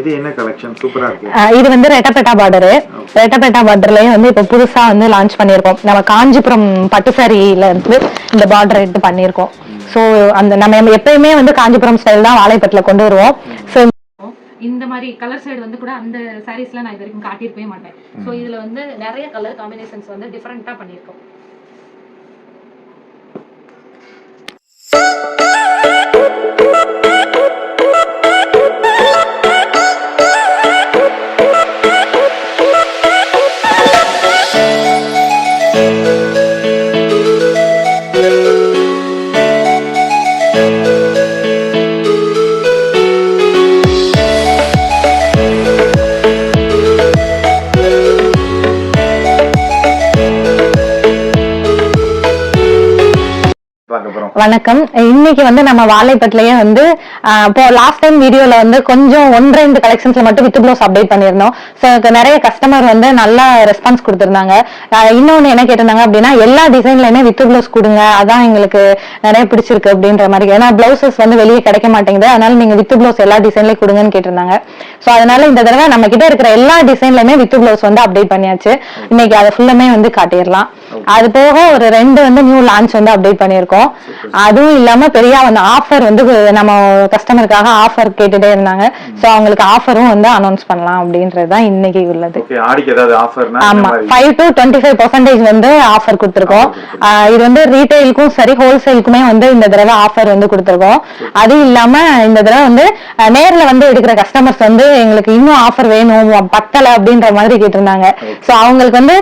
இது என்ன கலெக்ஷன் சூப்பரா இருக்கு. இது வந்து ரெட்டப்பேட்டா பார்டரு ரெட்டப்பேட்டா பார்டர்லயே வந்து இப்போ புதுசா வந்து லான்ச் பண்ணியிருக்கோம். நம்ம காஞ்சிபுரம் பட்டு சாரியில இருந்து இந்த பார்டர் எடுத்து பண்ணியிருக்கோம். ஸோ அந்த நம்ம எப்பயுமே வந்து காஞ்சிபுரம் ஸ்டைல் தான் வாழைப்பட்டில கொண்டு வருவோம். ஸோ இந்த மாதிரி கலர் சைடு வந்து கூட அந்த சாரீஸ்ல நான் இது வரைக்கும் காட்டியிருக்கவே மாட்டேன். ஸோ இதுல வந்து நிறைய கலர் காம்பினேஷன்ஸ் வந்து டிஃப்ரெண்டா பண்ணியிருக்கோம். பார்க்க போறோம் வணக்கம். இன்னைக்கு வந்து நம்ம வாழைப்பட்டிலேயே வந்து இப்போ லாஸ்ட் டைம் வீடியோல வந்து கொஞ்சம் ஒன்று ரெண்டு கலெக்ஷன்ஸ்ல மட்டும் வித் ப்ளவுஸ் அப்டேட் பண்ணியிருந்தோம். ஸோ நிறைய கஸ்டமர் வந்து நல்லா ரெஸ்பான்ஸ் கொடுத்திருந்தாங்க. ஆஹ் இன்னொன்னு என்ன கேட்டிருந்தாங்க அப்படின்னா எல்லா டிசைன்லயுமே வித் ப்ளவுஸ் கொடுங்க. அதான் எங்களுக்கு நிறைய பிடிச்சிருக்கு அப்படின்ற மாதிரி. ஏன்னா பிளவுசஸ் வந்து வெளியே கிடைக்க மாட்டேங்குது. அதனால நீங்க வித் ப்ளவுஸ் எல்லா டிசைன்லயும் கொடுங்கன்னு கேட்டிருந்தாங்க. ஸோ அதனால இந்த தடவை நம்ம கிட்ட இருக்கிற எல்லா டிசைன்லயுமே வித் ப்ளவுஸ் வந்து அப்டேட் பண்ணியாச்சு. இன்னைக்கு அதை ஃபுல்லுமே வந்து காட்டிடலாம். அது போக ஒரு ரெண்டு வந்து நியூ லான்ச் வந்து அப்டேட் பண்ணியிருக்கோம். அதுவும் இல்லாம பெரிய வந்து ஆஃபர் வந்து நம்ம கஸ்டமருக்காக ஆஃபர் கேட்டுட்டே இருந்தாங்க. சோ அவங்களுக்கு ஆஃபரும் வந்து அனௌன்ஸ் பண்ணலாம் அப்படின்றது தான் இன்னைக்கு உள்ளது. ஆமா five to twenty five percentage வந்து ஆஃபர் கொடுத்துருக்கோம். இது வந்து ரீட்டைலுக்கும் சரி ஹோல்சேலுக்குமே வந்து இந்த தடவை ஆஃபர் வந்து கொடுத்துருக்கோம். அது இல்லாம இந்த தடவை வந்து நேர்ல வந்து எடுக்கிற கஸ்டமர்ஸ் வந்து எங்களுக்கு இன்னும் ஆஃபர் வேணும் பத்தல அப்படின்ற மாதிரி கேட்டிருந்தாங்க. சோ அவங்களுக்கு வந்து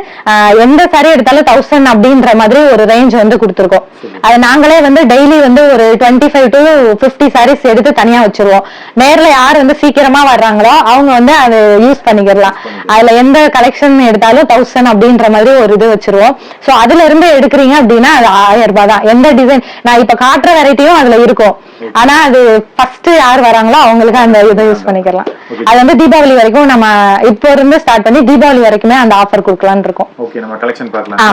எந்த சாரி எடுத்தாலும் தௌசண்ட் அப்படின்ற மாதிரி ஒரு ரேஞ்ச் வந்து கொடுத்துருக்கோம். அது நாங்களே வந்து டெய்லி வந்து ஒரு twenty five to fifty sarees எடுத்து தனியா வச்சிருவோம். நேர்ல யார் வந்து சீக்கிரமா வர்றாங்களோ அவங்க வந்து அதை யூஸ் பண்ணிக்கலாம் அதுல எந்த கலெக்ஷன் எடுத்தாலும் தௌசண்ட் அப்படின்ற மாதிரி ஒரு இது வச்சிருவோம். சோ அதுல இருந்து எடுக்கிறீங்க அப்படின்னா அது ஆயிரம் ரூபாய் தான். எந்த டிசைன் நான் இப்ப காட்டுற வெரைட்டியும் அதுல இருக்கும். ஆனா அது ஃபர்ஸ்ட் யார் வராங்களோ அவங்களுக்கு அந்த இதை யூஸ் பண்ணிக்கலாம் அது வந்து தீபாவளி வரைக்கும் நம்ம இப்போ இருந்து ஸ்டார்ட் பண்ணி தீபாவளி வரைக்குமே அந்த ஆஃபர் கொடுக்கலாம்னு இருக்கோம். ஓகே நம்ம கலெக்ஷன் பார்க்கலாம் ஆ,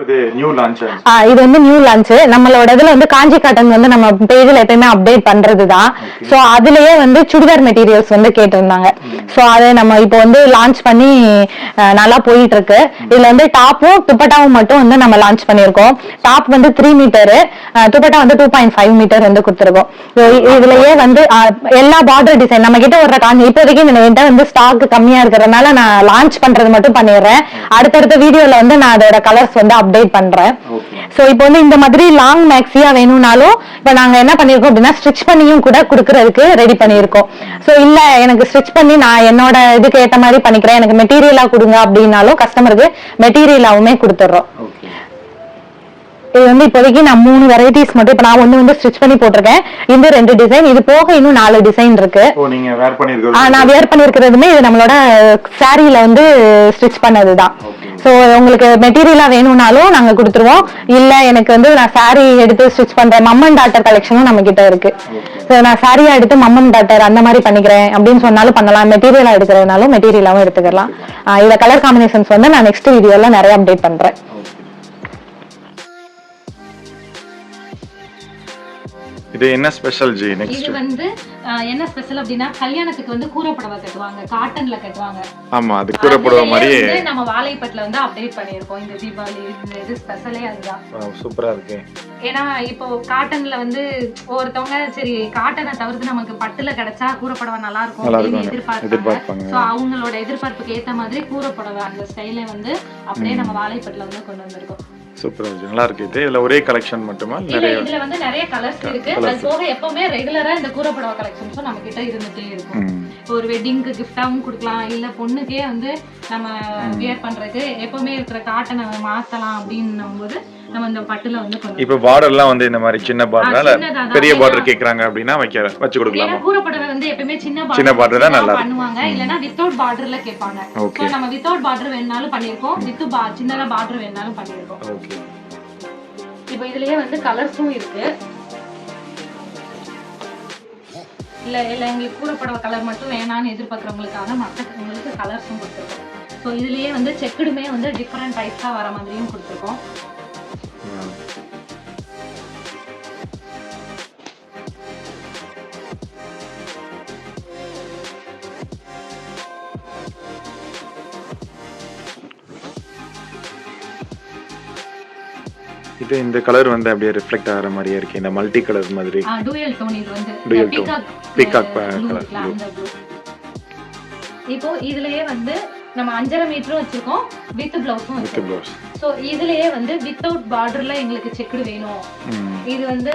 இது வந்து நியூ லான்ச் நம்மளோட இதுல வந்து காஞ்சி காட்டன் வந்து நம்ம பேஜ்ல எப்பயுமே அப்டேட் பண்றதுதான். சோ அதுலயே வந்து சுடிதார் மெட்டீரியல்ஸ் வந்து கேட்டிருந்தாங்க. சோ அதை நம்ம இப்போ வந்து லான்ச் பண்ணி நல்லா போயிட்டு இருக்கு இதுல வந்து டாப்பும் துப்பட்டாவும் மட்டும் வந்து நம்ம லான்ச் பண்ணியிருக்கோம். டாப் வந்து த்ரீ மீட்டரு துப்பட்டா வந்து டூ பாயிண்ட் ஃபைவ் மீட்டர் வந்து கொடுத்துருக்கோம். இதுலயே வந்து எல்லா பார்டர் டிசைன் நம்ம கிட்ட வர்ற காஞ்சி இப்போதைக்கு என்கிட்ட வந்து ஸ்டாக் கம்மியா இருக்கிறதுனால நான் லான்ச் பண்றது மட்டும் பண்ணிடுறேன். அடுத்தடுத்த வீடியோல வந்து நான் அதோட கலர்ஸ் வந்து அப்டேட் பண்றேன். சோ இப்போ வந்து இந்த மாதிரி லாங் மேக்ஸியா வேணும்னாலும் இப்போ நாங்க என்ன பண்ணிருக்கோம் அப்படின்னா ஸ்டிச் பண்ணியும் கூட கொடுக்கறதுக்கு ரெடி பண்ணியிருக்கோம். சோ இல்ல எனக்கு ஸ்டிச் பண்ணி நான் என்னோட இதுக்கு ஏத்த மாதிரி பண்ணிக்கிறேன். எனக்கு மெட்டீரியலா கொடுங்க அப்படின்னாலும் கஸ்டமருக்கு மெட்டீரியலாவுமே கொடுத்துட்றோம். இது வந்து இப்போதைக்கு நான் மூணு வெரைட்டிஸ் மட்டும் இப்போ நான் ஒண்ணு வந்து ஸ்டிச் பண்ணி போட்டிருக்கேன். இந்த ரெண்டு டிசைன் இது போக இன்னும் நாலு டிசைன் இருக்கு. நான் வேர் பண்ணிருக்கிறதுமே இது நம்மளோட சாரியில வந்து ஸ்டிச் பண்ணதுதான். சோ உங்களுக்கு மெட்டீரியலா வேணும்னாலும் நாங்க கொடுத்துருவோம். இல்ல எனக்கு வந்து நான் சாரி எடுத்து ஸ்டிச் பண்றேன் மம்மன் டாட்டர் கலெக்ஷனும் நம்ம கிட்ட இருக்கு. சோ நான் சாரியா எடுத்து மம்மன் டாட்டர் அந்த மாதிரி பண்ணிக்கிறேன் அப்படின்னு சொன்னாலும் பண்ணலாம். மெட்டீரியலா எடுக்கிறதுனாலும் மெட்டீரியலாவும் எடுத்துக்கலாம். ஆ, இத கலர் காம்பினேஷன்ஸ் வந்து நான் நெக்ஸ்ட் வீடியோல நிறைய அப்டேட் பண்றேன். இது என்ன ஸ்பெஷல் ஜி நெக்ஸ்ட் இது வந்து என்ன ஸ்பெஷல் அப்படின்னா கல்யாணத்துக்கு வந்து கூரைப்படவை கட்டுவாங்க காட்டன்ல கட்டுவாங்க. ஆமா அது கூறப்படுவ அதுலயே மாதிரி வந்து நம்ம வாழைப்பட்டில வந்து அப்டேட் பண்ணியிருக்கோம் இந்த தீபாவளி இது ஸ்பெஷலே அதுதான். சூப்பரா இருக்கு. ஏன்னா இப்போ காட்டன்ல வந்து ஒவ்வொருத்தவங்க சரி காட்டனை தவிர்த்து நமக்கு பட்டுல கிடைச்சா கூரைப்படவை நல்லா இருக்கும் அப்படின்னு. எதிர்பார்ப்பாங்க. ஸோ அவங்களோட எதிர்பார்ப்புக்கு ஏத்த மாதிரி கூரைப்படவை அந்த ஸ்டைல வந்து அப்படியே நம்ம வாழைப்பட்டில வந்து கொண்டு வந்திருக்கோம். சூப்பரா இருக்கு நல்லா இருக்கு. இது இல்ல ஒரே கலெக்ஷன் மட்டுமா? இல்ல நிறைய இதுல வந்து நிறைய கலர்ஸ் இருக்கு. அது போக எப்பவுமே ரெகுலரா இந்த கூரைப்படவை கலெக்ஷன்ஸும் நம்ம கிட்ட இருந்துட்டே இருக்கும். ஒரு வெட்டிங்க்கு கிஃப்டாவும் கொடுக்கலாம். இல்ல பொண்ணுக்கே வந்து நம்ம வியர் பண்றதுக்கு எப்பவுமே இருக்கிற காட்டனை மாத்தலாம் அப்படின்னும் போது நம்ம இந்த பட்டுல வந்து இப்ப பார்டர்லாம் வந்து இந்த மாதிரி சின்ன பார்டர் சின்னதா தான். பெரிய பார்டர் கேக்குறாங்க அப்படின்னா வைக்க வச்சு கொடுக்கலாமா? கூரைப்படவை வந்து எப்பவுமே சின்ன சின்ன border border தான் நல்லா. பண்ணுவாங்க. இல்லனா வித்தவுட் பார்டர்ல கேட்பாங்க. So, நம்ம வித்தவுட் பார்டர் வேணாலும் பண்ணிருக்கோம் வித் சின்னதா பார்டர் வேணாலும் பண்ணிருக்கோம் ஓகே இப்போ இதுலயே வந்து கலர்ஸும் இருக்கு. இல்ல இல்ல எங்களுக்கு கூறப்படவ கலர் மட்டும் வேணாம்னு எதிர்பார்க்கறவங்களுக்காக மற்ற உங்களுக்கு கலர்ஸும் கொடுத்துருக்கோம். ஸோ இதுலயே வந்து செக்குடுமே வந்து டிஃப்ரெண்ட் டைப்ஸா வர மாதிரியும் கொடுத்துருக்கோம். இது இந்த கலர் வந்து அப்படியே ரிஃப்ளெக்ட் ஆகிற மாதிரியே இருக்கு. இந்த மல்டி கலர் மாதிரி. டூயல் டோன் இது வந்து இருக்குல்ல, அந்த blue. இப்போ இதுலயே வந்து நம்ம அஞ்சரை மீட்டரும் வச்சிருக்கோம். வித் பிளவுஸும் வித் வச்சிருக்கோம். ப்ளவுஸ் ஸோ இதுலயே வந்து வித்தவுட் பார்டர்ல எங்களுக்கு செக்குடு வேணும். இது வந்து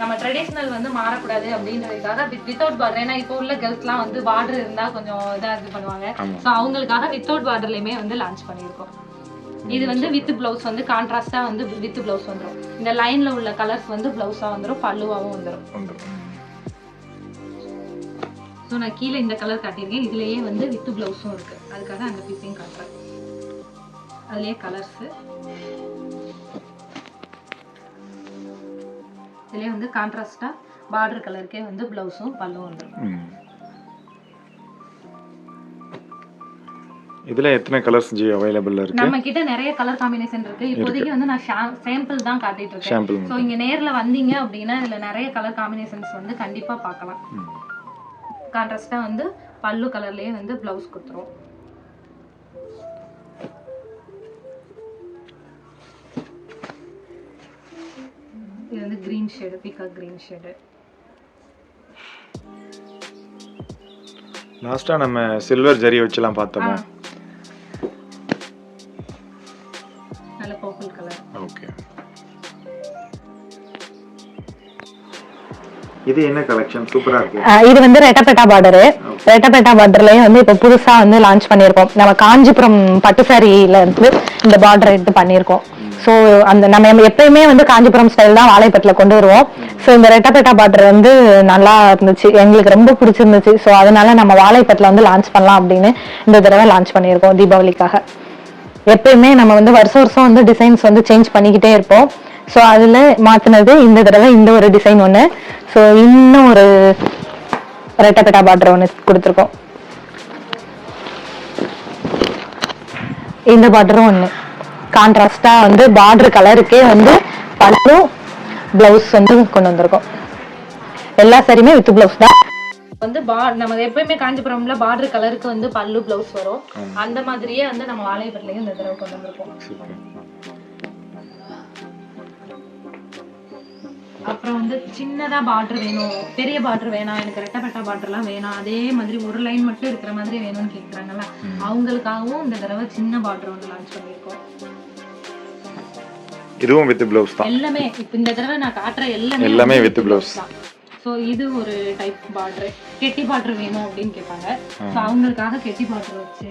நம்ம ட்ரெடிஷ்னல் வந்து மாறக்கூடாது அப்படின்றதுக்காக வித்தவுட் பார்டர் ஏன்னா இப்போ உள்ள கேர்ள்ஸ்லாம் வந்து பார்டர் இருந்தா கொஞ்சம் இதா இது பண்ணுவாங்க. ஸோ அவங்களுக்காக வித்தவுட் பார்டர்லயுமே வந்து லான்ச் பண்ணியிருக்கோம். இது வந்து வித் பிளவுஸ் வந்து கான்ட்ராஸ்டா வந்து வித் பிளவுஸ் வந்துரும். இந்த லைன்ல உள்ள கலர்ஸ் வந்து பிளவுஸா வந்துரும் பல்லுவாவும் வந்துடும் ஸோ நான் கீழே இந்த கலர் காட்டியிருக்கேன். இதுலயே வந்து வித் பிளவுஸும் இருக்கு. அதுக்காக அந்த பீஸையும் காட்டுறேன். அதுலயே கலர்ஸ் இதுலயே வந்து கான்ட்ராஸ்டா பார்டர் கலருக்கே வந்து பிளவுஸும் பல்லும் வந்துடும் இதுல எத்தனை கலர்ஸ் ஜி அவைலபிள் இருக்கு? நம்ம கிட்ட நிறைய கலர் காம்பினேஷன் இருக்கு. இப்போதைக்கு வந்து நான் சாம்பிள் தான் காட்டிட்டு இருக்கேன். ஸோ இங்க நேர்ல வந்தீங்க அப்படின்னா இதுல நிறைய கலர் காம்பினேஷன்ஸ் வந்து கண்டிப்பா பார்க்கலாம். கான்ட்ராஸ்டா வந்து பல்லு கலர்லயே வந்து பிளவுஸ் கொடுத்துரும் இது வந்து கிரீன் ஷேடு பீக்கா கிரீன் ஷேடு லாஸ்டா நம்ம சில்வர் ஜரி வச்சுலாம் பார்த்தோமா? இது என்ன கலெக்ஷன் சூப்பரா இருக்கு. இது வந்து ரெட்டப்பெட்டா பார்டரு ரெட்டப்பெட்டா பார்டர்லயும் வந்து இப்ப புதுசா வந்து லான்ச் பண்ணியிருக்கோம். நம்ம காஞ்சிபுரம் பட்டு சாரியில இருந்து இந்த பார்டர் எடுத்து பண்ணியிருக்கோம். சோ அந்த நம்ம எப்பயுமே வந்து காஞ்சிபுரம் ஸ்டைல் தான் வாழைப்பட்டில் கொண்டு வருவோம். சோ இந்த ரெட்டப்பெட்டா பார்டர் வந்து நல்லா இருந்துச்சு. எங்களுக்கு ரொம்ப பிடிச்சிருந்துச்சு. சோ அதனால நம்ம வாழைப்பட்டில் வந்து லான்ச் பண்ணலாம் அப்படின்னு இந்த தடவை லான்ச் பண்ணியிருக்கோம் தீபாவளிக்காக. எப்பயுமே நம்ம வந்து வருஷம் வருஷம் வந்து டிசைன்ஸ் வந்து சேஞ்ச் பண்ணிக்கிட்டே இருப்போம். ஸோ அதில் மாற்றினது இந்த தடவை இந்த ஒரு டிசைன் ஒன்று ஸோ இன்னும் ஒரு ரெட்டப்பெட்டா பார்டர் ஒன்று கொடுத்துருக்கோம். இந்த பார்டரும் ஒன்று கான்ட்ராஸ்டாக வந்து பார்டர் கலருக்கே வந்து பல்லு ப்ளவுஸ் வந்து கொண்டு வந்திருக்கோம். எல்லா சாரியுமே வித் ப்ளவுஸ் தான். வந்து பா நம்ம எப்பயுமே காஞ்சிபுரம்ல பார்டர் கலருக்கு வந்து பல்லு பிளவுஸ் வரும். அந்த மாதிரியே வந்து நம்ம வாழைப்பட்டிலையும் இந்த தடவை கொண்டு வந்திருக்கோம். அப்புறம் வந்து சின்னதா பார்டர் வேணும் பெரிய பார்டர் வேணாம் எனக்கு ரெட்டப்பட்டா பார்டர்லாம் வேணாம் அதே மாதிரி ஒரு லைன் மட்டும் இருக்கிற மாதிரி வேணும்னு கேக்குறாங்கல்ல அவங்களுக்காகவும் இந்த தடவை சின்ன பார்டர் ஒன்று லான்ச் பண்ணியிருக்கோம். இதுவும் வித் ப்ளவுஸ் தான். எல்லாமே இப்போ இந்த தடவை நான் காட்டுற எல்லாமே எல்லாமே வந்து with blouse. தான். ஸோ இது ஒரு டைப் பார்டர் கெட்டி பார்டர் வேணும் அப்படின்னு கேட்பாங்க. ஸோ அவங்களுக்காக கெட்டி பார்டர் வச்சு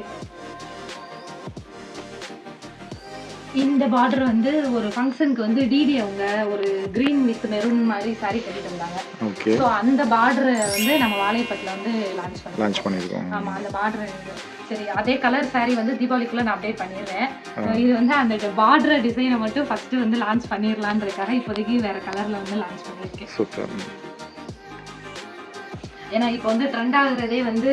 இந்த பார்டர் வந்து ஒரு ஃபங்க்ஷனுக்கு வந்து டிடி அவங்க ஒரு கிரீன் வித் மெரூன் மாதிரி சாரி கட்டிட்டு வந்தாங்க. ஓகே ஸோ அந்த பார்டரை வந்து நம்ம வாழைப்பட்டில் வந்து லான்ச் பண்ணோம் லான்ச் பண்ணியிருக்கோம் ஆமா அந்த பார்டர் சரி அதே கலர் saree வந்து தீபாவளிக்குள்ள நான் அப்டேட் பண்ணிடுறேன். இது வந்து அந்த பார்டர் டிசைனை மட்டும் ஃபர்ஸ்ட் வந்து லான்ச் பண்ணிடலான்றதுக்காக இப்போதைக்கு வேற கலர்ல வந்து லான்ச் பண்ணியிருக்கேன் சூப்பர் ஏன்னா இப்போ வந்து ட்ரெண்ட் ஆகுறதே வந்து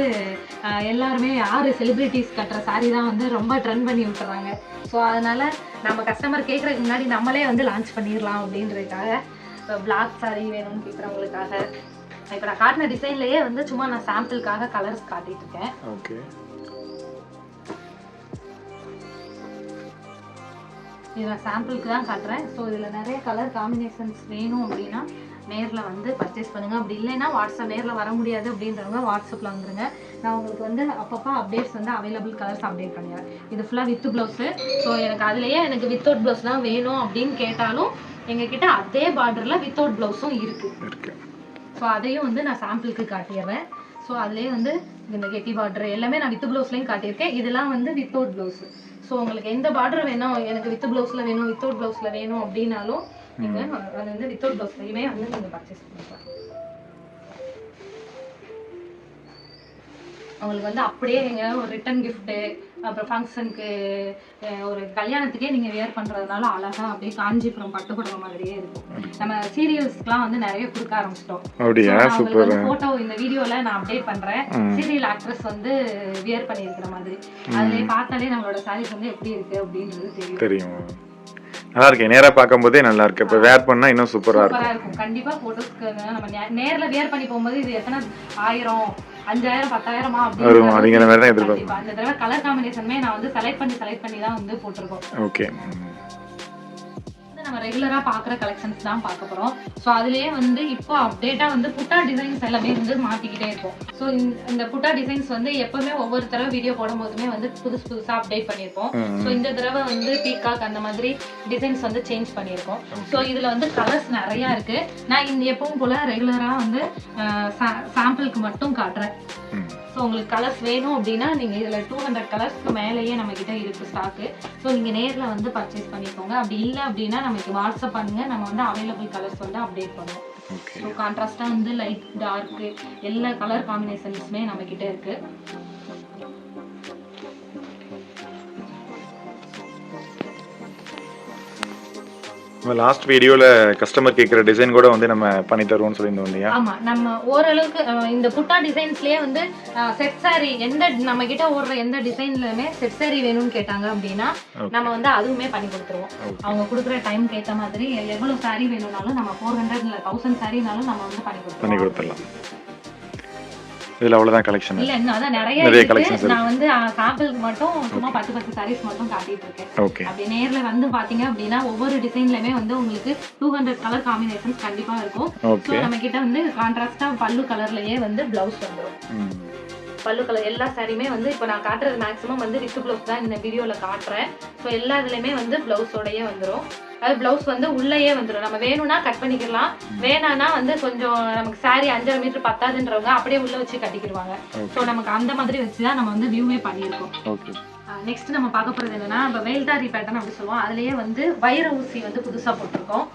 எல்லாருமே யார் செலிப்ரிட்டிஸ் கட்டுற சாரீ தான் வந்து ரொம்ப ட்ரெண்ட் பண்ணி விட்டுறாங்க. ஸோ அதனால நம்ம கஸ்டமர் கேட்குறதுக்கு முன்னாடி நம்மளே வந்து லான்ச் பண்ணிடலாம் அப்படின்றதுக்காக இப்போ பிளாக் saree வேணும்னு கேட்குறவங்களுக்காக இப்போ நான் காட்டின டிசைன்லயே வந்து சும்மா நான் சாம்பிளுக்காக கலர்ஸ் காட்டிட்டு இருக்கேன். ஓகே இது நான் சாம்பிளுக்கு தான் காட்டுறேன். ஸோ இதில் நிறைய கலர் காம்பினேஷன்ஸ் வேணும் அப்படின்னா நேரில் வந்து பர்ச்சேஸ் பண்ணுங்க. அப்படி இல்லைன்னா வாட்ஸ்அப் நேரில் வர முடியாது அப்படின்றவங்க வாட்ஸ்அப்பில் வந்துருங்க. நான் உங்களுக்கு வந்து அப்பப்போ அப்டேட்ஸ் வந்து அவைலபிள் கலர்ஸ் அப்டேட் பண்ணிடுறேன். இது ஃபுல்லாக வித் ப்ளவுஸு ஸோ எனக்கு அதுலேயே எனக்கு வித்தவுட் ப்ளவுஸ் தான் வேணும் அப்படின்னு கேட்டாலும் எங்ககிட்ட அதே பார்டரில் வித்தவுட் ப்ளவுஸும் இருக்குது இருக்கு. ஸோ அதையும் வந்து நான் சாம்பிளுக்கு காட்டிடுறேன். ஸோ அதுலேயே வந்து இந்த கெட்டி பார்டர் எல்லாமே நான் வித் ப்ளவுஸ்லையும் காட்டியிருக்கேன். இதெல்லாம் வந்து வித்தவுட் ப்ளவுஸ் ஸோ உங்களுக்கு எந்த பார்டர் வேணும்? எனக்கு வித் ப்ளவுஸில் வேணும் வித்தவுட் ப்ளவுஸில் வேணும் அப்படின்னாலும் நீங்கள் அது வந்து வித்தவுட் ப்ளவுஸ்லையுமே வந்து நீங்கள் பர்ச்சேஸ் பண்ணிக்கலாம். அவங்களுக்கு வந்து அப்படியே நீங்கள் ஒரு ரிட்டன் கிஃப்ட்டு அப்புறம் ஃபங்க்ஷனுக்கு ஒரு கல்யாணத்துக்கே நீங்கள் வேர் பண்ணுறதுனால அழகாக அப்படியே காஞ்சிபுரம் பட்டு புடவை மாதிரியே இருக்கும். நம்ம சீரியல்ஸ்க்குலாம் வந்து நிறைய கொடுக்க ஆரம்பிச்சிட்டோம். அப்படியா? சூப்பர். வந்து photo இந்த வீடியோல நான் அப்டேட் பண்றேன். சீரியல் ஆக்ட்ரஸ் வந்து வியர் பண்ணியிருக்கிற மாதிரி. அதுலயே பார்த்தாலே நம்மளோட சாரீஸ் வந்து எப்படி இருக்கு அப்படின்றது தெரியும். தெரியும். நல்லா இருக்கு நேரா பார்க்கும்போதே நல்லா இருக்கு இப்போ வேர் பண்ணா இன்னும் சூப்பரா இருக்கும். கண்டிப்பா போட்டோஸ்க்கு நம்ம நேர்ல வியர் பண்ணி போகும்போது இது எத்தனை ஆயிரம் அஞ்சாயிரம் பத்தாயிரமா வரும், அப்படிங்கிற மாதிரி தான். கண்டிப்பா. அந்த தடவை கலர் காம்பினேஷனுமே நான் வந்து செலக்ட் பண்ணி செலக்ட் பண்ணி தான் வந்து போட்டிருக்கோம். ஓகே நம்ம ரெகுலரா பாக்குற கலெக்ஷன்ஸ் தான் பார்க்க போறோம். ஸோ அதுலயே வந்து இப்போ அப்டேட்டா வந்து புட்டா டிசைன்ஸ் எல்லாமே வந்து மாத்திக்கிட்டே இருக்கும். ஸோ இந்த புட்டா டிசைன்ஸ் வந்து எப்பவுமே ஒவ்வொரு தடவை வீடியோ போடும் போதுமே வந்து புதுசு புதுசா அப்டேட் பண்ணியிருப்போம். ஸோ இந்த தடவை வந்து பீகாக் அந்த மாதிரி டிசைன்ஸ் வந்து சேஞ்ச் பண்ணியிருக்கோம். ஸோ இதுல வந்து கலர்ஸ் நிறைய இருக்கு. நான் இந்த எப்பவும் போல ரெகுலரா வந்து சாம்பிளுக்கு மட்டும் காட்டுறேன். ஸோ உங்களுக்கு கலர்ஸ் வேணும் அப்படின்னா நீங்க இதுல டூ ஹண்ட்ரட் கலர்ஸ்க்கு மேலேயே நம்ம கிட்ட இருக்கு ஸ்டாக்கு ஸோ நீங்க நேர்ல வந்து பர்ச்சேஸ் பண்ணிக்கோங்க. அப்படி இல்லை அப்படின்னா நமக்கு வாட்ஸ்அப் பண்ணுங்க. நம்ம வந்து அவைலபிள் கலர்ஸ் வந்து அப்டேட் பண்ணுவோம். ஸோ கான்ட்ராஸ்டாக வந்து லைட் டார்க்கு எல்லா கலர் காம்பினேஷன்ஸுமே நம்ம கிட்ட லாஸ்ட் வீடியோல கஸ்டமர் கேட்குற டிசைன் கூட வந்து நம்ம பண்ணி தருவோம்னு சொல்லியிருந்தோம் இல்லையா ஆமா நம்ம ஓரளவுக்கு இந்த புட்டா டிசைன்ஸ்லயே வந்து செட் சாரி எந்த நம்ம கிட்ட ஓடுற எந்த டிசைன்லயுமே செட் சாரி வேணும்னு கேட்டாங்க அப்படின்னா. நம்ம வந்து அதுவுமே பண்ணி கொடுத்துருவோம். அவங்க கொடுக்குற டைம்க்கு ஏத்த மாதிரி எவ்வளவு சாரி வேணும்னாலும் நம்ம ஃபோர் ஹண்ட்ரட் தௌசண்ட் சாரினாலும் நம்ம வந்து பண்ணி பண்ணி கொடுத்துருவோம் கொடுத்துடலாம் இதில் அவ்வளோதான் கலெக்ஷன் இல்ல இன்னும் அதான் நிறைய நிறைய இருக்கு. நான் வந்து சாம்பிளுக்கு மட்டும் சும்மா பத்து பத்து சாரீஸ் மட்டும் காட்டிட்டு இருக்கேன். ஓகே அப்படி நேர்ல வந்து பாத்தீங்க அப்படின்னா ஒவ்வொரு டிசைன்லயுமே வந்து உங்களுக்கு டூ ஹண்ட்ரட் கலர் காம்பினேஷன்ஸ் கண்டிப்பா இருக்கும். ஸோ நம்ம கிட்ட வந்து கான்ட்ராஸ்டா பல்லு கலர்லயே வந்து பிளவுஸ் வந்துடும் பல்லு கலர் எல்லா சாரியுமே வந்து இப்போ நான் காட்டுறது மேக்ஸிமம் வந்து வித் பிளவுஸ் தான் இந்த வீடியோல காட்டுறேன். ஸோ எல்லா இதுலயுமே வந்து பிளவுஸோடயே வந்துடும் அது பிளவுஸ் வந்து உள்ளேயே வந்துடும் நம்ம வேணும்னா கட் பண்ணிக்கலாம். வேணான்னா வந்து கொஞ்சம் நமக்கு saree அஞ்சரை மீட்டர் பத்தாதுன்றவங்க அப்படியே உள்ள வச்சு கட்டிக்கிடுவாங்க. ஸோ நமக்கு அந்த மாதிரி வச்சு தான் நம்ம வந்து வியூவே பண்ணியிருக்கோம். ஓகே நெக்ஸ்ட் நம்ம பார்க்க போறது என்னன்னா இப்போ வேல்தாரி பேட்டர்ன் அப்படி சொல்லுவோம். அதுலயே வந்து வைர ஊசி வந்து புதுசா போட்டிருக்கோம்.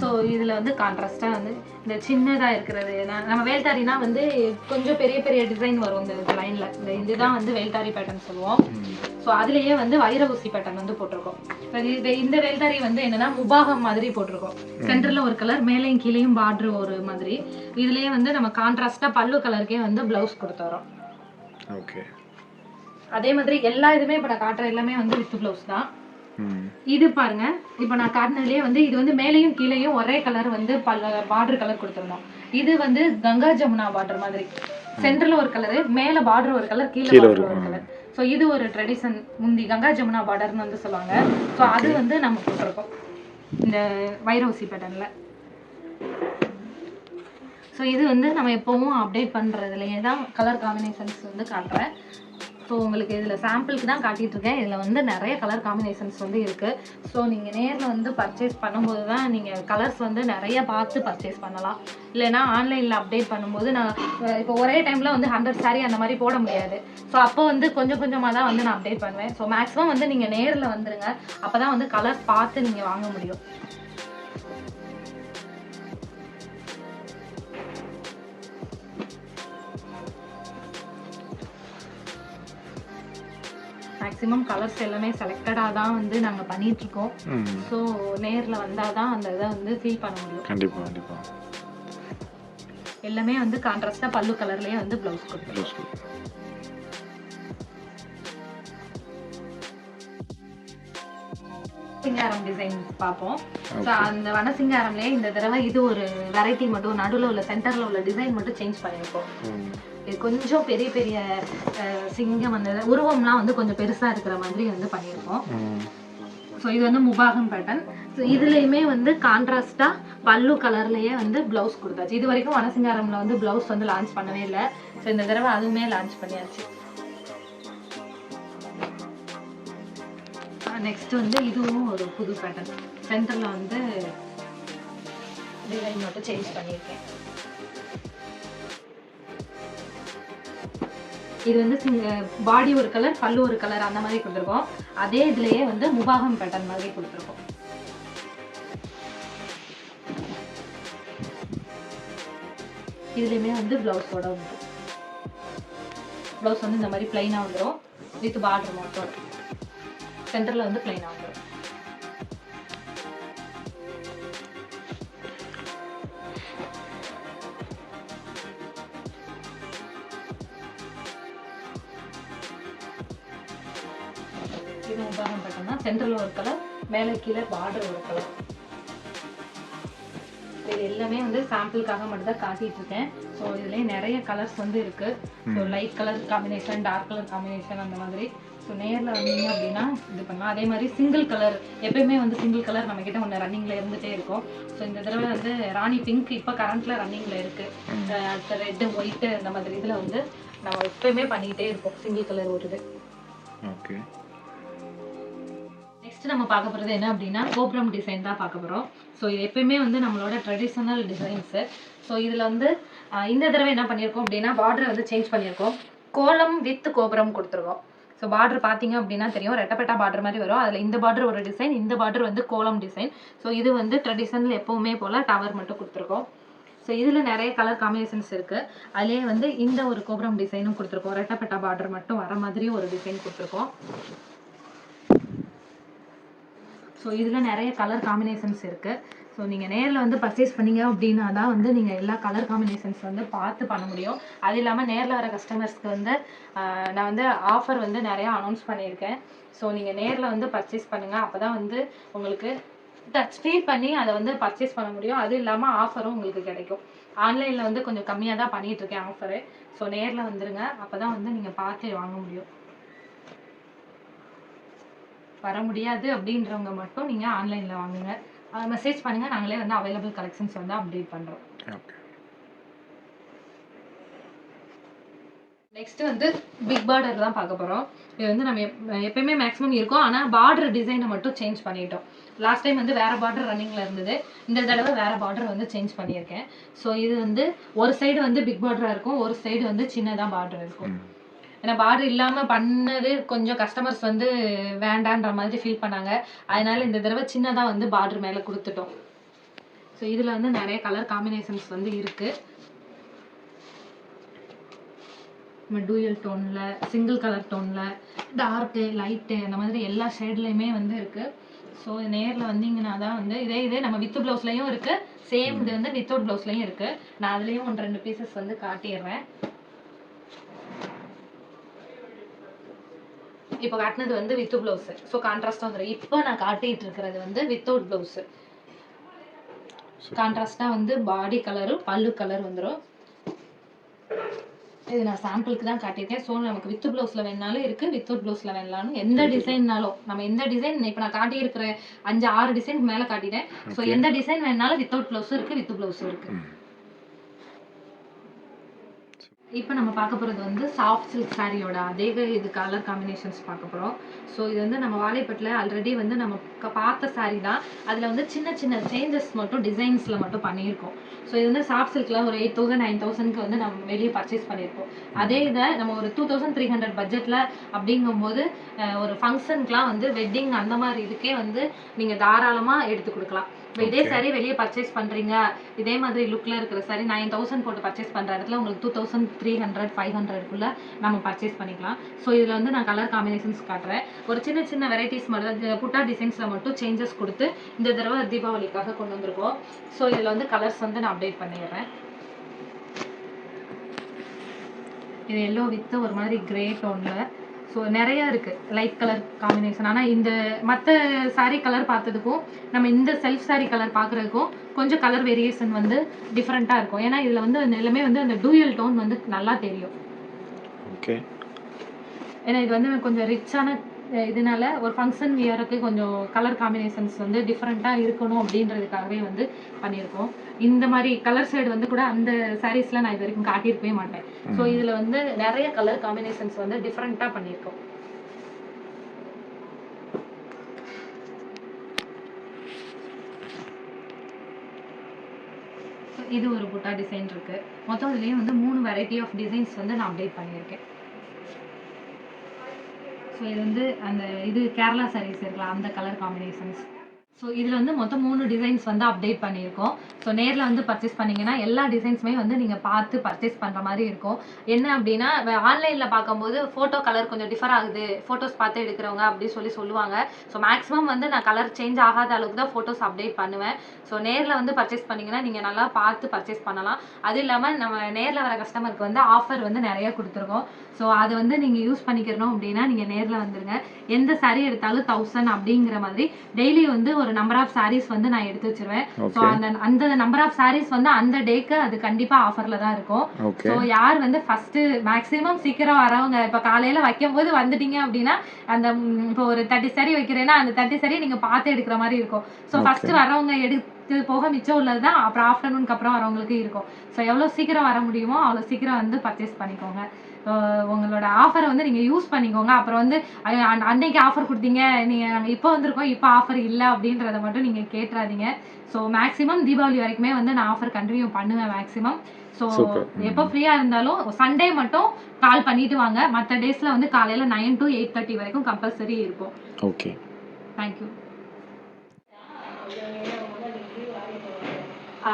ஸோ இதுல வந்து கான்ட்ராஸ்டா வந்து இந்த சின்னதா இருக்கிறது. நம்ம வேல்தாரினா வந்து கொஞ்சம் பெரிய பெரிய டிசைன் வரும் இந்த லைன்ல இந்த இதுதான் வந்து வேல்தாரி பேட்டர்ன் சொல்லுவோம். ஸோ அதுலயே வந்து வைர ஊசி பேட்டர்ன் வந்து போட்டிருக்கோம். இந்த வேல்தாரி வந்து என்னன்னா முபாகம் மாதிரி போட்டிருக்கோம். சென்டர்ல ஒரு கலர் மேலேயும் கீழேயும் பார்டர் ஒரு மாதிரி. இதுலயே வந்து நம்ம கான்ட்ராஸ்டா பல்லு கலருக்கே வந்து பிளவுஸ் கொடுத்துறோம் ஓகே அதே மாதிரி எல்லா இதுமே இப்போ நான் காட்டுற எல்லாமே வந்து வித் பிளவுஸ் தான். இது பாருங்க. இப்போ நான் காட்டினதுலேயே வந்து இது வந்து மேலேயும் கீழேயும் ஒரே கலர் வந்து பார்டர் கலர் கொடுத்துருந்தோம். இது வந்து கங்கா ஜமுனா பார்டர் மாதிரி. சென்டர்ல ஒரு கலர் மேல பார்டர் ஒரு கலர் கீழே ஒரு- கலர் ஸோ இது ஒரு ட்ரெடிஷன் முந்தி கங்கா ஜமுனா பார்டர்னு வந்து சொல்லுவாங்க. ஸோ அது வந்து நம்ம போட்டிருக்கோம். இந்த வைரவசி பேட்டர்ன்ல ஸோ இது வந்து நம்ம எப்போவும் அப்டேட் பண்ணுறதுலையே தான் கலர் காம்பினேஷன்ஸ் வந்து காட்டுறேன். ஸோ உங்களுக்கு இதில் சாம்பிளுக்கு தான் காட்டிகிட்ருக்கேன் இதில் வந்து நிறைய கலர் காம்பினேஷன்ஸ் வந்து இருக்குது ஸோ நீங்கள் நேரில் வந்து பர்ச்சேஸ் பண்ணும்போது தான் நீங்கள் கலர்ஸ் வந்து நிறைய பார்த்து பர்ச்சேஸ் பண்ணலாம். இல்லைன்னா ஆன்லைனில் அப்டேட் பண்ணும்போது நான் இப்போ ஒரே டைமில் வந்து ஹண்ட்ரட் சாரீ அந்த மாதிரி போட முடியாது. ஸோ அப்போ வந்து கொஞ்சம் கொஞ்சமாக தான் வந்து நான் அப்டேட் பண்ணுவேன். ஸோ மேக்ஸிமம் வந்து நீங்கள் நேரில் வந்துருங்க. அப்போ தான் வந்து கலர்ஸ் பார்த்து நீங்கள் வாங்க முடியும். மேக்ஸிமம் கலர்ஸ் எல்லாமே செலக்டடாக தான் வந்து நாங்கள் பண்ணிட்டு இருக்கோம் ம் ஸோ நேரில் வந்தால் தான் அந்த இதை வந்து ஃபீல் பண்ண முடியும். கண்டிப்பாக கண்டிப்பாக எல்லாமே வந்து கான்ட்ராஸ்டாக பல்லு கலர்லேயே வந்து ப்ளவுஸ் கொடுத்துருவோம் சிங்காரம் டிசைன் பார்ப்போம். ஸோ அந்த வனசிங்காரம்லேயே இந்த தடவை இது ஒரு வெரைட்டி மட்டும் நடுவில் உள்ள சென்டரில் உள்ள டிசைன் மட்டும் சேஞ்ச் பண்ணியிருக்கோம் இது கொஞ்சம் பெரிய பெரிய சிங்கம் வந்து உருவம்லாம் வந்து கொஞ்சம் பெருசாக இருக்கிற மாதிரி வந்து பண்ணியிருக்கோம் ஸோ இது வந்து முபாகம் பேட்டர்ன் ஸோ இதுலேயுமே வந்து கான்ட்ராஸ்டாக பல்லு கலர்லேயே வந்து ப்ளவுஸ் கொடுத்தாச்சு. இது வரைக்கும் வனசிங்காரம்ல வந்து ப்ளவுஸ் வந்து லான்ச் பண்ணவே இல்லை. ஸோ இந்த தடவை அதுவுமே லான்ச் பண்ணியாச்சு. நெக்ஸ்ட் வந்து இதுவும் ஒரு புது பேட்டர்ன் சென்டரில் வந்து டிசைன் மட்டும் சேஞ்ச் பண்ணியிருக்கேன் இது வந்து பாடி ஒரு கலர் பல்லு ஒரு கலர் அந்த மாதிரி கொடுத்துருக்கோம். அதே இதுலயே வந்து முபாகம் பேட்டர்ன் மாதிரி கொடுத்துருக்கோம். இதுலயுமே வந்து பிளவுஸோட வந்துடும் பிளவுஸ் வந்து இந்த மாதிரி பிளைனா வந்துடும் வித் பார்டர் மட்டும் சென்டர்ல வந்து பிளைனா வந்துடும் இது முபாகம் பேட்டர்னா சென்டர்ல ஒரு கலர் மேலே கீழே பார்டர் ஒரு கலர் இது எல்லாமே வந்து சாம்பிளுக்காக மட்டும் தான் காட்டிட்டு இருக்கேன். ஸோ இதுலேயே நிறைய கலர்ஸ் வந்து இருக்கு. So light colour combination dark colour combination அந்த மாதிரி. ஸோ நேரில் வந்தீங்க அப்படின்னா இது பண்ணலாம். அதே மாதிரி சிங்கிள் கலர் எப்பயுமே வந்து சிங்கிள் கலர் நம்ம கிட்ட ஒன்று ரன்னிங்கில் இருந்துகிட்டே இருக்கும். ஸோ இந்த தடவை வந்து ராணி பிங்க் இப்போ கரண்ட்டில் ரன்னிங்கில் இருக்குது அடுத்த ரெட்டு ஒயிட்டு இந்த மாதிரி இதில் வந்து நம்ம எப்பயுமே பண்ணிக்கிட்டே இருப்போம். சிங்கிள் கலர் ஒரு இது. ஓகே. நெக்ஸ்ட் நம்ம பார்க்க போகிறது என்ன அப்படின்னா கோபுரம் டிசைன் தான் பார்க்க போகிறோம் ஸோ இது எப்பயுமே வந்து நம்மளோட ட்ரெடிஷ்னல் டிசைன்ஸு ஸோ இதில் வந்து இந்த தடவை என்ன பண்ணியிருக்கோம் அப்படின்னா பார்டர் வந்து சேஞ்ச் பண்ணியிருக்கோம். கோலம் வித் கோபுரம் கொடுத்துருக்கோம். ஸோ பார்டர் பார்த்தீங்க அப்படின்னா தெரியும். ரெட்டப்பட்டா பார்டர் மாதிரி வரும். அதில் இந்த பார்டர் ஒரு டிசைன் இந்த பார்டர் வந்து கோலம் டிசைன் ஸோ இது வந்து ட்ரெடிஷனல் எப்போவுமே போல் டவர் மட்டும் கொடுத்துருக்கோம். ஸோ இதில் நிறைய கலர் காம்பினேஷன்ஸ் இருக்குது அதுலேயே வந்து இந்த ஒரு கோபுரம் டிசைனும் கொடுத்துருக்கோம். ரெட்டப்பட்டா பார்டர் மட்டும் வர மாதிரி ஒரு டிசைன் கொடுத்துருக்கோம். ஸோ இதில் நிறைய கலர் காம்பினேஷன்ஸ் இருக்குது ஸோ நீங்கள் நேரில் வந்து பர்ச்சேஸ் பண்ணீங்க அப்படின்னா தான் வந்து நீங்கள் எல்லா கலர் காம்பினேஷன்ஸ் வந்து பார்த்து பண்ண முடியும். அது இல்லாமல் நேரில் வர கஸ்டமர்ஸ்க்கு வந்து நான் வந்து ஆஃபர் வந்து நிறையா அனௌன்ஸ் பண்ணியிருக்கேன். ஸோ நீங்கள் நேரில் வந்து பர்ச்சேஸ் பண்ணுங்கள் அப்போ தான் வந்து உங்களுக்கு டச் ஃபீல் பண்ணி அதை வந்து பர்ச்சேஸ் பண்ண முடியும். அது இல்லாமல் ஆஃபரும் உங்களுக்கு கிடைக்கும். ஆன்லைனில் வந்து கொஞ்சம் கம்மியாக தான் பண்ணிகிட்ருக்கேன் ஆஃபரு ஸோ நேரில் வந்துடுங்க அப்போ தான் வந்து நீங்கள் பார்த்து வாங்க முடியும். வர முடியாது அப்படின்றவங்க மட்டும் நீங்கள் ஆன்லைனில் வாங்குங்க. மெசேஜ் பண்ணுங்கள் நாங்களே வந்து அவைலபிள் கலெக்ஷன்ஸ் வந்து அப்டேட் பண்ணுறோம் நெக்ஸ்ட் வந்து பிக் பார்டர் தான் பார்க்க போகிறோம் இது வந்து நம்ம எப்- எப்பயுமே மேக்ஸிமம் இருக்கும். ஆனால் பார்டர் டிசைனை மட்டும் சேஞ்ச் பண்ணிட்டோம். லாஸ்ட் டைம் வந்து வேற பார்டர் ரன்னிங்கில் இருந்தது. இந்த தடவை வேற பார்டர் வந்து சேஞ்ச் பண்ணியிருக்கேன். ஸோ இது வந்து ஒரு சைடு வந்து பிக் பார்டராக இருக்கும். ஒரு சைடு வந்து சின்னதாக பார்டர் இருக்கும். ம் ஏன்னா பார்டர் இல்லாமல் பண்ணது கொஞ்சம் கஸ்டமர்ஸ் வந்து வேண்டான்ற மாதிரி ஃபீல் பண்ணாங்க. அதனால இந்த தடவை சின்னதாக வந்து பார்டர் மேலே கொடுத்துட்டோம். ஸோ இதில் வந்து நிறைய கலர் காம்பினேஷன்ஸ் வந்து இருக்குது டூயல் டோனில் சிங்கிள் கலர் டோனில் டார்க்கு லைட்டு அந்த மாதிரி எல்லா ஷேட்லேயுமே வந்து இருக்குது ஸோ நேரில் வந்தீங்கன்னா தான் வந்து இதே இதே நம்ம வித் ப்ளவுஸ்லையும் இருக்குது சேம் இது வந்து வித்தவுட் ப்ளவுஸ்லையும் இருக்குது நான் அதுலேயும் ஒன்று ரெண்டு பீசஸ் வந்து காட்டிடுறேன். இப்போ காட்டினது வந்து வித் ப்ளவுஸ் ஸோ கான்ட்ராஸ்டாக வந்துடும் இப்போ நான் காட்டிட்டு இருக்கிறது வந்து வித்தவுட் ப்ளவுஸ் கான்ட்ராஸ்டாக வந்து பாடி கலரு பல்லு கலர் வந்துடும் இது நான் சாம்பிளுக்கு தான் காட்டியிருக்கேன். ஸோ நமக்கு வித் ப்ளவுஸில் வேணாலும் இருக்குது வித்தவுட் ப்ளவுஸில் வேணாலும். எந்த டிசைன்னாலும் நம்ம எந்த டிசைன் இப்போ நான் காட்டியிருக்கிற அஞ்சு ஆறு டிசைனுக்கு மேலே காட்டிட்டேன். ஸோ. எந்த டிசைன் வேணாலும் வித்தவுட் ப்ளவுஸும் இருக்குது வித் ப்ளவுஸும் இருக்குது இப்போ நம்ம பார்க்க போகிறது வந்து சாஃப்ட் சில்க் சாரியோட அதே இது கலர் காம்பினேஷன்ஸ் பார்க்க போகிறோம் ஸோ இது வந்து நம்ம வாழைப்பட்டில் ஆல்ரெடி வந்து நம்ம பார்த்த saree தான். அதில் வந்து சின்ன சின்ன சேஞ்சஸ் மட்டும் டிசைன்ஸில் மட்டும் பண்ணியிருக்கோம். ஸோ இது வந்து சாஃப்ட் சில்கில் ஒரு எயிட் தௌசண்ட் நைன் தௌசண்ட்க்கு வந்து நம்ம வெளியே பர்ச்சேஸ் பண்ணியிருக்கோம். அதே இதை நம்ம ஒரு டூ தௌசண்ட் த்ரீ ஹண்ட்ரட் பட்ஜெட்டில் அப்படிங்கும்போது ஒரு ஃபங்க்ஷனுக்குலாம் வந்து வெட்டிங் அந்த மாதிரி இதுக்கே வந்து நீங்கள் தாராளமாக எடுத்து கொடுக்கலாம். இப்போ இதே saree வெளியே பர்ச்சேஸ் பண்ணுறீங்க இதே மாதிரி லுக்கில் இருக்கிற saree நைன் தௌசண்ட் போட்டு பர்ச்சேஸ் பண்ணுற இடத்துல உங்களுக்கு two thousand three hundred five ஹண்ட்ரட்குள்ளே நம்ம பர்ச்சேஸ் பண்ணிக்கலாம். ஸோ இதில் வந்து நான் கலர் காம்பினேஷன்ஸ் காட்டுறேன். ஒரு சின்ன சின்ன வெரைட்டிஸ் மட்டும் புட்டா டிசைன்ஸில் மட்டும் சேஞ்சஸ் கொடுத்து இந்த தடவை தீபாவளிக்காக கொண்டு வந்திருக்கோம். ஸோ இதில் வந்து கலர்ஸ் வந்து நான் அப்டேட் பண்ணிடுறேன். இது எல்லோ வித் ஒரு மாதிரி கிரே டோனில் ஸோ நிறைய இருக்குது லைட் கலர் காம்பினேஷன் ஆனால் இந்த மற்ற saree கலர் பார்த்ததுக்கும் நம்ம இந்த செல்ஃப் saree கலர் பார்க்குறதுக்கும் கொஞ்சம் கலர் வேரியேஷன் வந்து டிஃப்ரெண்ட்டாக இருக்கும். ஏன்னா இதில் வந்து எல்லாமே வந்து அந்த டூயல் டோன் வந்து நல்லா தெரியும். ஓகே ஏன்னா இது வந்து கொஞ்சம் ரிச்சான இதனால ஒரு ஃபங்க்ஷன் வியருக்கு கொஞ்சம் கலர் காம்பினேஷன்ஸ் வந்து டிஃப்ரெண்ட்டாக இருக்கணும் அப்படின்றதுக்காகவே வந்து பண்ணியிருக்கோம். இந்த மாதிரி கலர் சைடு வந்து கூட அந்த சாரீஸ்லாம் நான் இது வரைக்கும் காட்டியிருக்கவே மாட்டேன். ஸோ இதில் வந்து நிறைய கலர் காம்பினேஷன்ஸ் வந்து டிஃப்ரெண்ட்டாக பண்ணியிருக்கோம். இது ஒரு புட்டா டிசைன் இருக்கு. மொத்தம் இதுலேயும் வந்து மூணு வெரைட்டி ஆஃப் டிசைன்ஸ் வந்து நான் அப்டேட் பண்ணியிருக்கேன். ஸோ இது வந்து அந்த இது கேரளா சாரீஸ் இருக்கலாம் அந்த கலர் காம்பினேஷன்ஸ் ஸோ இதில் வந்து மொத்தம் மூணு டிசைன்ஸ் வந்து அப்டேட் பண்ணியிருக்கோம். ஸோ நேரில் வந்து பர்ச்சேஸ் பண்ணிங்கன்னா எல்லா டிசைன்ஸுமே வந்து நீங்கள் பார்த்து பர்ச்சேஸ் பண்ணுற மாதிரி இருக்கும். என்ன அப்படின்னா ஆன்லைனில் பார்க்கும்போது ஃபோட்டோ கலர் கொஞ்சம் டிஃபர் ஆகுது. ஃபோட்டோஸ் பார்த்து எடுக்கிறவங்க அப்படின்னு சொல்லி சொல்லுவாங்க. ஸோ மேக்ஸிமம் வந்து நான் கலர் சேஞ்ச் ஆகாத அளவுக்கு தான் ஃபோட்டோஸ் அப்டேட் பண்ணுவேன். ஸோ நேரில் வந்து பர்ச்சேஸ் பண்ணிங்கன்னா நீங்கள் நல்லா பார்த்து பர்ச்சேஸ் பண்ணலாம். அது இல்லாமல் நம்ம நேரில் வர கஸ்டமருக்கு வந்து ஆஃபர் வந்து நிறைய கொடுத்துருக்கோம். ஸோ அது வந்து நீங்கள் யூஸ் பண்ணிக்கிறணும் அப்படின்னா நீங்கள் நேரில் வந்துருங்க. எந்த saree எடுத்தாலும் தௌசண்ட் அப்படிங்கிற மாதிரி டெய்லி வந்து ஒரு ஒரு நம்பர் ஆஃப் சாரீஸ் வந்து நான் எடுத்து வச்சிருவேன். ஸோ அந்த அந்த நம்பர் ஆஃப் சாரீஸ் வந்து அந்த டேக்கு அது கண்டிப்பா ஆஃபர்ல தான் இருக்கும். ஸோ யார் வந்து ஃபர்ஸ்ட் மேக்ஸிமம் சீக்கிரம் வரவங்க இப்போ காலையில வைக்கும் போது வந்துட்டீங்க அப்படின்னா அந்த இப்போ ஒரு தேர்ட்டி சரி வைக்கிறேன்னா அந்த தேர்ட்டி சரி நீங்க பார்த்து எடுக்கிற மாதிரி இருக்கும். ஸோ. ஃபர்ஸ்ட் வரவங்க எடுத்து போக மிச்சம் உள்ளது தான் அப்புறம் ஆஃப்டர்நூனுக்கு அப்புறம் வரவங்களுக்கு இருக்கும். ஸோ எவ்வளோ சீக்கிரம் வர முடியுமோ அவ்வளோ சீக்கிரம் வந்து பர்ச்சேஸ் பண்ணிக்கோங்க. உங்களோட ஆஃபரை வந்து நீங்க யூஸ் பண்ணிக்கோங்க. அப்புறம் வந்து அன்னைக்கு ஆஃபர் கொடுத்தீங்க. நீங்க நாங்க இப்போ வந்திருக்கோம். இப்போ ஆஃபர் இல்லை அப்படின்றத மட்டும் நீங்க கேட்டுறாதீங்க. ஸோ மேக்ஸிமம் தீபாவளி வரைக்குமே வந்து நான் ஆஃபர் கண்டினியூ பண்ணுவேன் மேக்ஸிமம் ஸோ. எப்போ ஃப்ரீயா இருந்தாலும் சண்டே மட்டும் கால் பண்ணிட்டு வாங்க. மற்ற டேஸ்ல வந்து காலையில நைன் டு எயிட் தேர்ட்டி வரைக்கும் கம்பல்சரி இருக்கும். ஓகே தேங்க்யூ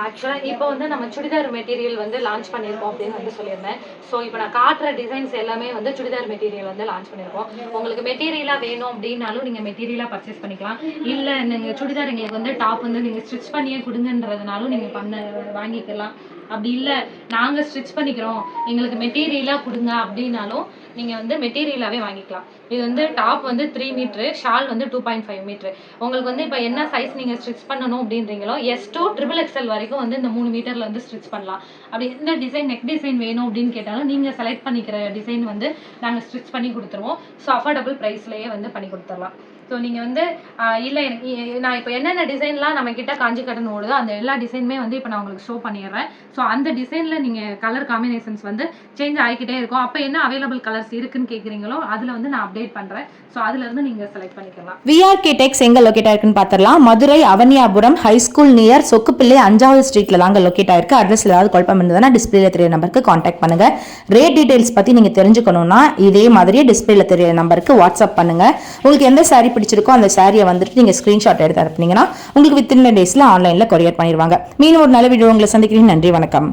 ஆக்சுவலாக இப்போ வந்து நம்ம சுடிதார் மெட்டீரியல் வந்து லான்ச் பண்ணியிருக்கோம் அப்படின்னு வந்து சொல்லியிருந்தேன். ஸோ இப்போ நான் காட்டுற டிசைன்ஸ் எல்லாமே வந்து சுடிதார் மெட்டீரியல் வந்து லான்ச் பண்ணியிருக்கோம். உங்களுக்கு மெட்டீரியலாக வேணும் அப்படின்னாலும் நீங்கள் மெட்டீரியலாக பர்ச்சேஸ் பண்ணிக்கலாம். இல்லை நீங்கள் சுடிதார் எங்களுக்கு வந்து டாப் வந்து நீங்கள் ஸ்டிச் பண்ணியே கொடுங்கன்றதுனாலும் நீங்கள் பண்ண வாங்கிக்கலாம். அப்படி இல்லை. நாங்கள் ஸ்டிச் பண்ணிக்கிறோம். எங்களுக்கு மெட்டீரியலாக கொடுங்க அப்படின்னாலும் நீங்கள் வந்து மெட்டீரியலாகவே வாங்கிக்கலாம். இது வந்து டாப் வந்து த்ரீ மீட்ரு ஷால் வந்து டூ பாயிண்ட் ஃபைவ் மீட்ரு உங்களுக்கு வந்து இப்போ என்ன சைஸ் நீங்கள் ஸ்டிச் பண்ணணும் அப்படின்றீங்களோ எஸ் டூ ட்ரிபிள் எக்ஸ்எல் வரைக்கும் வந்து இந்த மூணு மீட்டரில் வந்து ஸ்டிச் பண்ணலாம். அப்படி எந்த டிசைன் நெக் டிசைன் வேணும் அப்படின்னு கேட்டாலும் நீங்கள் செலக்ட் பண்ணிக்கிற டிசைன் வந்து நாங்கள் ஸ்டிச் பண்ணி கொடுத்துருவோம். ஸோ அஃபோர்டபுள் ப்ரைஸ்லேயே வந்து பண்ணி கொடுத்துடலாம். ஸோ நீங்கள் வந்து இல்லை எனக்கு நான் இப்போ என்னென்ன டிசைன்லாம் நம்ம கிட்ட காஞ்சி கடன் ஓடுதோ அந்த எல்லா டிசைனுமே வந்து இப்போ நான் உங்களுக்கு ஷோ பண்ணிடுறேன். ஸோ அந்த டிசைனில் நீங்கள் கலர் காம்பினேஷன்ஸ் வந்து சேஞ்ச் ஆகிக்கிட்டே இருக்கும். அப்போ என்ன அவைலபிள் கலர்ஸ் இருக்குன்னு கேட்குறீங்களோ அதில் வந்து நான் அப்டேட் பண்ணுறேன் ஸோ அதுலேருந்து நீங்கள் செலக்ட் பண்ணிக்கலாம். விஆர்கே டெக்ஸ் எங்கே லொக்கேட் ஆயிருக்குன்னு பார்த்துடலாம் Madurai Avaniyapuram high school near Chokkupillai அஞ்சாவது ஸ்ட்ரீட்டில் தாங்க லொக்கேட் ஆயிருக்கு. அட்ரஸ் ஏதாவது குழப்பம் இருந்ததுன்னா டிஸ்பிளேல தெரிய நம்பருக்கு காண்டாக்ட் பண்ணுங்க. ரேட் டீடைல்ஸ் பற்றி நீங்கள் தெரிஞ்சுக்கணும்னா இதே மாதிரியே டிஸ்பிளேல தெரிய நம்பருக்கு வாட்ஸ்அப் பண்ணுங்க. உங்களுக்கு எந்த சாரி பிடிச்சிருக்கோ அந்த சாரியை வந்துட்டு நீங்க ஸ்கிரீன்ஷாட் எடுத்து அனுப்புனீங்கன்னா உங்களுக்கு வித்தின் டேஸ்ல ஆன்லைன்ல கொரியர் பண்ணிடுவாங்க மீண்டும் ஒரு நல்ல வீடியோ உங்களை சந்திக்கிறேன். நன்றி வணக்கம்.